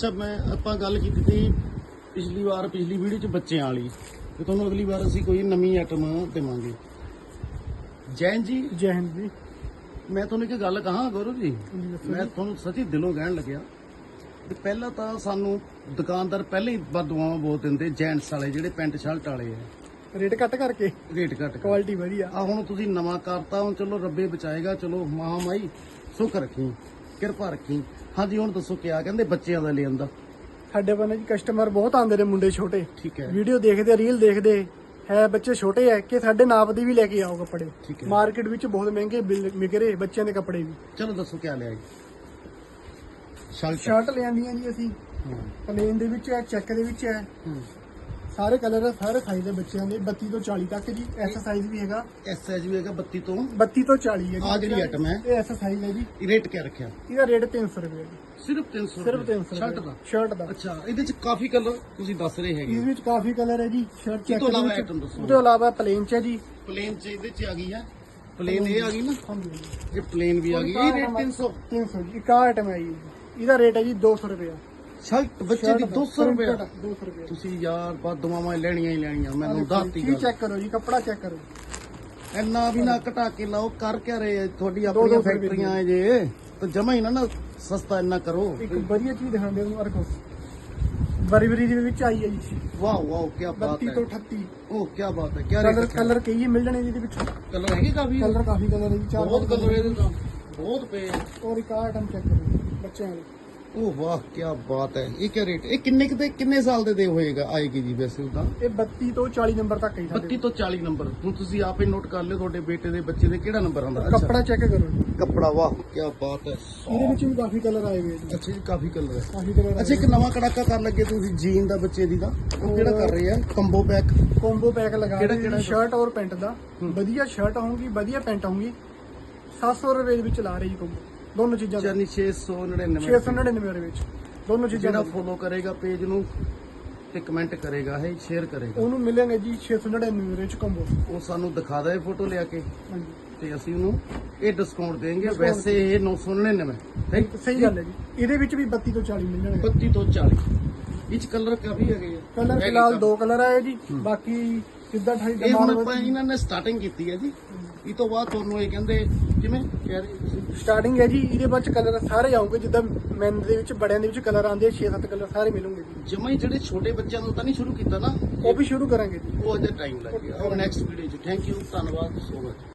ਅੱਛਾ ਮੈਂ ਆਪਾਂ ਗੱਲ ਕੀਤੀ ਸੀ ਪਿਛਲੀ ਵਾਰ ਪਿਛਲੀ ਵੀਡੀਓ 'ਚ ਬੱਚਿਆਂ ਵਾਲੀ। ਤੇ ਤੁਹਾਨੂੰ ਅਗਲੀ ਵਾਰ ਅਸੀਂ ਕੋਈ ਨਵੀਂ ਆਈਟਮ ਦੇਵਾਂਗੇ। ਜੈਨ ਜੀ? ਜੈ ਹਿੰਦ ਜੀ। ਮੈਂ ਤੁਹਾਨੂੰ ਇੱਕ ਗੱਲ ਕਹਾਂ ਗੁਰੂ ਜੀ? ਮੈਂ ਤੁਹਾਨੂੰ ਸੱਚੀ ਦਿਲੋਂ ਕਹਿਣ ਲੱਗਿਆ ਕਿ ਪਹਿਲਾਂ ਤਾਂ ਸਾਨੂੰ ਦੁਕਾਨਦਾਰ ਪਹਿਲਾਂ ਹੀ ਬਦਦੁਆਵਾਂ ਬਹੁਤ ਦਿੰਦੇ ਜੈਂਟਸ ਵਾਲੇ ਜਿਹੜੇ ਪੈਂਟ ਸ਼ਰਟ ਵਾਲੇ ਆ। ਰੇਟ ਕੱਟ ਕਰਕੇ। ਰੇਟ ਘੱਟ। ਕੁਆਲਿਟੀ ਵਧੀਆ। ਆ ਹੁਣ ਤੁਸੀਂ ਨਵਾਂ ਕਰਤਾ ਹੁਣ ਚਲੋ ਰੱਬੇ ਬਚਾਏਗਾ ਚਲੋ ਮਹਾਮਾਈ ਸੁੱਖ ਰੱਖੀ। ਕਿਰਪਾ ਰੱਖੀ। ਹਾਂਜੀ ਹੁਣ ਦੱਸੋ ਕਿਆ ਕਹਿੰਦੇ ਬੱਚਿਆਂ ਦਾ ਲਿਆਂਦਾ? ਸਾਡੇ ਬੰਨੇ ਜੀ ਕਸਟਮਰ ਬਹੁਤ ਆਉਂਦੇ ਨੇ ਮੁੰਡੇ ਛੋਟੇ। ਠੀਕ ਹੈ। ਵੀਡੀਓ ਦੇਖਦੇ ਰੀਲ ਦੇਖਦੇ ਹੈ ਬੱਚੇ ਛੋਟੇ ਐ ਕਿ ਸਾਡੇ ਨਾਪ ਦੀ ਵੀ ਲੈ ਕੇ ਆਓ ਕੱਪੜੇ। ਠੀਕ ਹੈ। ਮਾਰਕੀਟ ਵਿੱਚ ਬਹੁਤ ਮਹਿੰਗੇ ਬਿਲ- ਵਿਕ ਰਹੇ ਬੱਚਿਆਂ ਦੇ ਕੱਪੜੇ ਵੀ। ਚਲੋ ਦੱਸੋ ਕਿਆ ਲਿਆ ਜੀ ਸ਼ਰਟ। ਸ਼ਰਟ ਲਿਆਂਦੀਆਂ ਜੀ ਅਸੀਂ। ਹਾਂ। ਪਲੇਨ ਦੇ ਵਿੱਚ ਹੈ ਚੈੱਕ ਦੇ ਵਿੱਚ ਹੈ ਹੂੰ। ਸਾਰੇ ਕਲਰ ਸਾਰੇ ਸਾਈਜ਼ ਦੇ ਬੱਚਿਆਂ ਦੇ 32 ਤੋਂ 40 ਤੱਕ ਜੀ ਐਸ ਸਾਈਜ਼ ਵੀ ਹੈਗਾ। ਐਸ ਐਚ ਵੀ ਹੈਗਾ 32 ਤੋਂ। 32 ਤੋਂ 40 ਹੈ ਜੀ ਆਹ ਜਿਹੜੀ item ਹੈ। ਇਹ ਐਸ ਸਾਈਜ਼ ਹੈ ਜੀ। ਰੇਟ ਕਿਆ ਰੱਖਿਆ? ਇਹਦਾ ਰੇਟ 300 ਰੁਪਏ ਜੀ। ਸਿਰਫ 300 ਸਿਰਫ ਰੁਪਏ। 300 ਸ਼ਰਟ ਦਾ? ਸ਼ਰਟ ਦਾ। ਅੱਛਾ ਇਹਦੇ ਚ ਕਾਫੀ ਕਲਰ ਤੁਸੀਂ ਦੱਸ ਰਹੇ ਹੈਗੇ ਇਸ ਵਿੱਚ ਕਾਫੀ ਕਲਰ ਹੈ ਜੀ। ਸ਼ਰਟ ਚੈੱਕ ਤੋਂ ਇਲਾਵਾ ਵਿੱਚ ਦੱਸੋ। ਤੋਂ ਇਲਾਵਾ ਪਲੇਨ ਚ ਹੈ ਜੀ। ਪਲੇਨ ਚ ਇਹਦੇ ਚ ਆ ਗਈ ਹੈ। ਪਲੇਨ ਇਹ ਆ ਗਈ ਨਾ? ਹਾਂਜੀ ਇਹ ਪਲੇਨ ਵੀ ਆ ਗਈ। ਇਹ ਰੇਟ 300 300 ਜੀ। ਇੱਕ ਆਈਟਮ ਹੈ ਜੀ। ਇਹਦਾ ਰੇਟ ਹੈ ਜੀ 200 ਰੁਪਏ। ਸ਼ਰਟ ਬੱਚੇ ਦੀ 200 ਰੁਪਏ। 200 ਰੁਪਏ। ਤੁਸੀਂ ਯਾਰ ਬਾ ਦੁਆਵਾਂ ਲੈਣੀਆਂ ਹੀ ਲੈਣੀਆਂ ਮੈਨੂੰ ਦੱਸਤੀ ਕੀ ਗੱਲ। ਚੈੱਕ ਕਰੋ ਜੀ ਕੱਪੜਾ ਚੈੱਕ ਕਰੋ। ਇੰਨਾ ਵੀ ਨਾ ਘਟਾ ਕੇ ਲਾਓ ਕਰ ਕਿਆ ਰਹੇ? ਤੁਹਾਡੀ ਆਪਣੀਆਂ ਫੈਕਟਰੀਆਂ ਹੈ ਜੇ ਤਾਂ ਜਮਾ ਹੀ ਨਾ ਨਾ ਸਸਤਾ ਇੰਨਾ ਕਰੋ। ਇੱਕ ਵਧੀਆ ਚੀਜ਼ ਦਿਖਾਉਂਦੇ ਤੁਹਾਨੂੰ ਅਰਕੋ ਬਰੀ ਬਰੀ ਦੇ ਵਿੱਚ ਆਈ ਹੈ ਜੀ। ਵਾਓ ਵਾਓ ਕੀ ਬਾਤ 32 ਹੈ। ਤੋਂ 38 ਉਹ ਕੀ ਬਾਤ ਹੈ ਕੀ ਕਲਰ ਕਲਰ ਕਈ ਮਿਲ ਜਾਣੇ ਇਹਦੇ ਵਿੱਚ। ਕਲਰ ਹੈਗੇ ਕਾਫੀ? ਕਲਰ ਕਾਫੀ ਕਲਰ ਹੈ ਜੀ ਚਾਰ ਬਹੁਤ ਕਲਰ ਇਹਦੇ ਤਾਂ। ਬਹੁਤ ਪਏ। ਔਰ ਇੱਕ ਆਈਟਮ ਚੈੱਕ ਕਰੋ ਬੱਚਿਆਂ ਦੇ ਉਹ ਵਾਹ ਕੀ ਬਾਤ ਹੈ। ਇਹ ਕੀ ਰੇਟ ਇਹ ਕਿੰਨੇ ਕੁ ਦੇ ਕਿੰਨੇ ਸਾਲ ਦੇ ਦੇ ਹੋਏਗਾ ਆਏਗੀ ਜੀ ਵੈਸੇ ਉਹਦਾ? ਇਹ 32 ਤੋਂ 40 ਨੰਬਰ ਤੱਕ ਹੈ ਜੀ ਸਾਡੇ 32 ਤੋਂ 40 ਨੰਬਰ। ਹੁਣ ਤੁਸੀਂ ਆਪੇ ਨੋਟ ਕਰ ਲਿਓ ਤੁਹਾਡੇ ਬੇਟੇ ਦੇ ਬੱਚੇ ਦੇ ਕਿਹੜਾ ਨੰਬਰ ਆਉਂਦਾ। ਕੱਪੜਾ ਚੈੱਕ ਕਰੋ ਜੀ। ਕੱਪੜਾ ਵਾਹ ਕੀ ਬਾਤ ਹੈ। ਇਹਦੇ ਵਿੱਚ ਵੀ ਕਾਫੀ ਕਲਰ ਆਏ ਹੋਏ ਜੀ। ਅੱਛਾ ਜੀ ਕਾਫੀ ਕਲਰ ਹੈ। ਕਾਫੀ ਕਲਰ ਅੱਛਾ ਇੱਕ ਨਵਾਂ ਕੜਾਕਾ ਕਰ ਲੱਗੇ ਤੁਸੀਂ ਜੀਨ ਦਾ ਬੱਚੇ ਦੀ ਦਾ? ਉਹ ਕਿਹੜਾ ਕਰ ਰਹੇ ਆ? ਕੰਬੋ ਪੈਕ ਕੋਂਬੋ ਪੈਕ ਲਗਾ ਕਿਹੜਾ- ਕਿਹੜਾ ਸ਼ਰਟ ਔਰ ਪੈਂਟ ਦਾ। ਵਧੀਆ ਸ਼ਰਟ ਹੋਊਗੀ ਵਧੀਆ ਪੈਂਟ ਹੋਊਗੀ 700 ਰੁਪਏ ਦੇ ਵਿੱਚ ਲਾ ਰਹੇ ਜੀ ਕੋਂਬੋ ਦੋਨੋਂ ਚੀਜ਼ਾਂ ਦਾ ਜਾਨੀ 699 699 ਦੇ ਵਿੱਚ। ਦੋਨੋਂ ਚੀਜ਼ਾਂ ਜਿਹੜਾ ਦਾ ਫੋਲੋ ਕਰੇਗਾ ਪੇਜ ਨੂੰ ਤੇ ਕਮੈਂਟ ਕਰੇਗਾ ਹੈ ਸ਼ੇਅਰ ਕਰੇਗਾ। ਉਹਨੂੰ ਮਿਲਣਗੇ ਜੀ 699 ਦੇ ਵਿੱਚ ਕੋਂਬੋ ਉਹ ਸਾਨੂੰ ਦਿਖਾ ਦੇ ਫੋਟੋ ਲਿਆ ਕੇ। ਹਾਂਜੀ। ਤੇ ਅਸੀਂ ਉਹਨੂੰ ਇਹ ਡਿਸਕਾਊਂਟ ਦੇਵਾਂਗੇ Discount ਵੈਸੇ ਇਹ 999 ਹੈ ਸਹੀ? ਗੱਲ ਹੈ ਜੀ। ਇਹਦੇ ਵਿੱਚ ਵੀ 32 ਤੋਂ 40 ਮਿਲ ਜਾਣਗੇ। 32 ਤੋਂ 40 ਇਹ ਚ ਕਲਰ ਕਾਫੀ ਹੈਗੇ ਆ। ਕਲਰ ਹੈਗੇ ਫਿਲਹਾਲ। ਦੋ ਕਲਰ ਆਏ ਜੀ। ਬਾਕੀ ਜਿੱਦਾਂ ਠਾਈ ਇਹ ਹੁਣ ਡਿਮਾਂਡ ਇਹਨਾਂ ਨੇ ਸਟਾਰਟਿੰਗ ਕੀਤੀ ਹੈ ਜੀ। ਇਹ ਤੋਂ ਬਾਅਦ ਤੁਹਾਨੂੰ ਇਹ ਕਹਿੰਦੇ ਕਿਵੇਂ? ਕਹਿ ਰਹੇ ਤੁਸੀਂ? ਸਟਾਰਟਿੰਗ ਹੈ ਜੀ ਇਹਦੇ ਵਿੱਚ ਕਲਰ ਸਾਰੇ ਆਉਂਗੇ ਜਿੱਦਾਂ ਮੈਨ ਦੇ ਵਿੱਚ ਬੜਿਆਂ ਦੇ ਵਿੱਚ ਕਲਰ ਆਉਂਦੇ ਆ 6-7 ਕਲਰ ਸਾਰੇ ਮਿਲਣਗੇ ਜੀ। ਜਮਾ ਹੀ ਜਿਹੜੇ ਛੋਟੇ ਬੱਚਿਆਂ ਨੂੰ ਤਾਂ ਨਹੀਂ ਸ਼ੁਰੂ ਕੀਤਾ ਨਾ ਉਹ ਵੀ ਸ਼ੁਰੂ ਕਰਾਂਗੇ ਜੀ। ਉਹ ਅਜੇ ਟਾਈਮ ਲੱਗੇਗਾ ਔਰ ਨੈਕਸਟ ਵੀਡੀਓ 'ਚ। ਥੈਂਕ ਯੂ ਧੰਨਵਾਦ ਸੋ ਮਚ